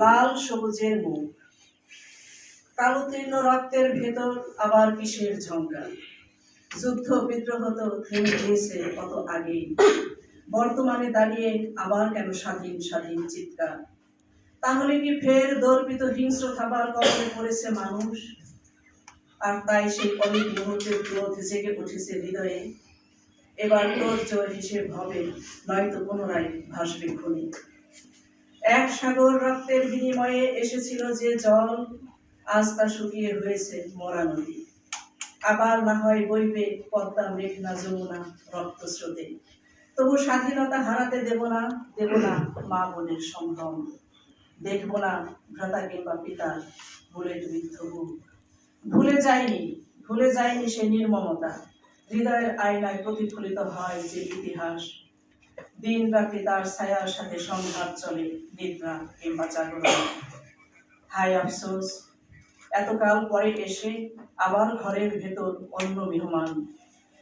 লাল সবুজের মুখ। কালো তীর্ণ রক্তের ভেতর আবার কিসের ঝঙ্কার? যুদ্ধ বিদ্রোহ তো থেমে গিয়েছে কত আগেই। বর্তমানে দাঁড়িয়ে আবার কেন স্বাধীন স্বাধীন চিৎকার? তাহলে কি ফের দর্পিত হিংস্র থাবার কবলে পড়েছে মানুষ? আর তাই সেই অনেক মুহূর্তের ক্রোধ জেগে উঠেছে হৃদয়ে। এবার তোর জোর হিসেব হবে, নয়তো পুনরায় ভাসবে খুনি। এক সাগর রক্তের বিনিময়ে এসেছিল যে জল আজ তা শুকিয়ে হয়েছে মরা নদী। আবার না হয় বইবে পদ্মা মেঘনা যমুনা রক্ত স্রোতে তবু স্বাধীনতা হারাতে দেব না দেব না মা বোনের সম্ভ্রম। দেখব না ভ্রাতা কিংবা পিতার বুলেট বিদ্ধ ভুলে যায়নি ভুলে যায়নি সে নির্মমতা। হৃদয়ের আয়নায় প্রতিফলিত হয় যে ইতিহাস। দিন রাতে তার ছায়ার সাথে সংঘাত চলে নিদ্রা কিংবা জাগরণ। হায় আফসোস, এতকাল পরে এসে আবার ঘরের ভেতর অন্য মেহমান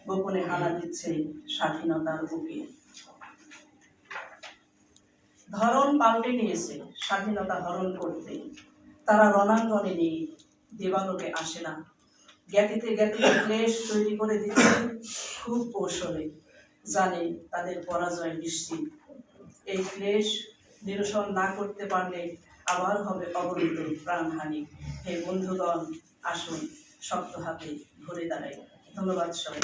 গোপনে হানা দিচ্ছে স্বাধীনতার বুকে। ধরন পাল্টে নিয়েছে স্বাধীনতা হরণ করতে। তারা রণাঙ্গনে নেই, দেবালোকে আসে না। জ্ঞাতিতে জ্ঞাতিতে ক্লেশ তৈরি করে দিচ্ছে খুব কৌশলে। জানে তাদের পরাজয় নিশ্চিত। এই ক্লেশ নিরসন না করতে পারলে আবার হবে অবরুদ্ধ প্রাণহানি। হে বন্ধুগণ, আসুন শক্ত হাতে ধরে দাঁড়াই। ধন্যবাদ সবাই